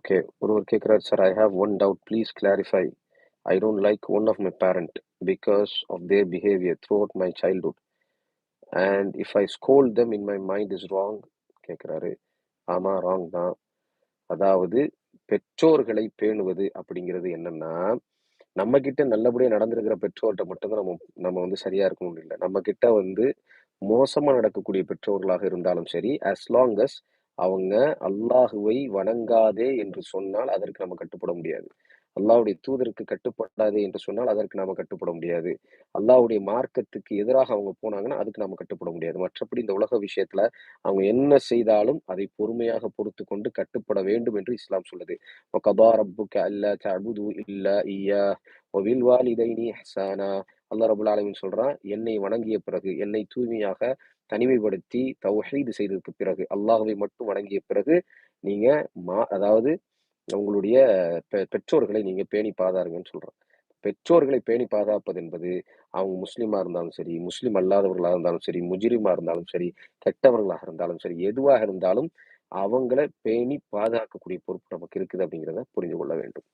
Okay. ஒருவர் கேட்குறாரு "sir I have one doubt. Please clarify. I don't like one of my parent because of their behaviour throughout my childhood. And if I scold them in my mind is wrong" கேட்குறாரு ஆமா, wrong தான். அதாவது பெற்றோர்களை பேணுவது அப்படிங்கிறது என்னன்னா, நம்மகிட்ட நல்லபடியா நடந்திருக்கிற பெற்றோர்கிட்ட மட்டும் தான் நம்ம நம்ம வந்து சரியா இருக்கணும்னு இல்ல. நம்மகிட்ட வந்து மோசமா நடக்கக்கூடிய பெற்றோர்களாக இருந்தாலும் சரி, அஸ் லாங் அஸ் அவங்க அல்லாஹுவை வணங்காதே என்று சொன்னால் அதற்கு நம்ம கட்டுப்பட முடியாது. அல்லாவுடைய தூதருக்கு கட்டுப்படாதே என்று சொன்னால் அதற்கு நாம கட்டுப்பட முடியாது. அல்லாவுடைய மார்க்கத்துக்கு எதிராக அவங்க போனாங்கன்னா, அதுக்கு நாம கட்டுப்பட முடியாது. மற்றபடி இந்த உலக விஷயத்துல அவங்க என்ன செய்தாலும் அதை பொறுமையாக பொறுத்து கொண்டு கட்டுப்பட வேண்டும் என்று இஸ்லாம் சொல்லுது. "வகதா ரப்புக அல்லா தஅபுது இல்லா வபில் வாலிதைனி ஹசானா அல்லா ரபுல் ஆலமின் சொல்கிறான் "என்னை வணங்கிய பிறகு, என்னை தூய்மையாக தனிமைப்படுத்தி தௌஹீத் செய்ததுக்கு பிறகு, அல்லாஹுவை மட்டும் வணங்கிய பிறகு, நீங்கள் மா அதாவது உங்களுடைய பெ பெற்றோர்களை நீங்கள் பேணி பாதாருங்கன்னு" சொல்கிறான் பெற்றோர்களை பேணி பாதுகாப்பது என்பது, அவங்க முஸ்லீமாக இருந்தாலும் சரி, முஸ்லீம் அல்லாதவர்களாக இருந்தாலும் சரி, முஜிரிமாக இருந்தாலும் சரி, கெட்டவர்களாக இருந்தாலும் சரி, எதுவாக இருந்தாலும் அவங்கள பேணி பாதுகாக்கக்கூடிய பொறுப்பு நமக்கு இருக்குது அப்படிங்கிறத புரிந்து கொள்ள வேண்டும்.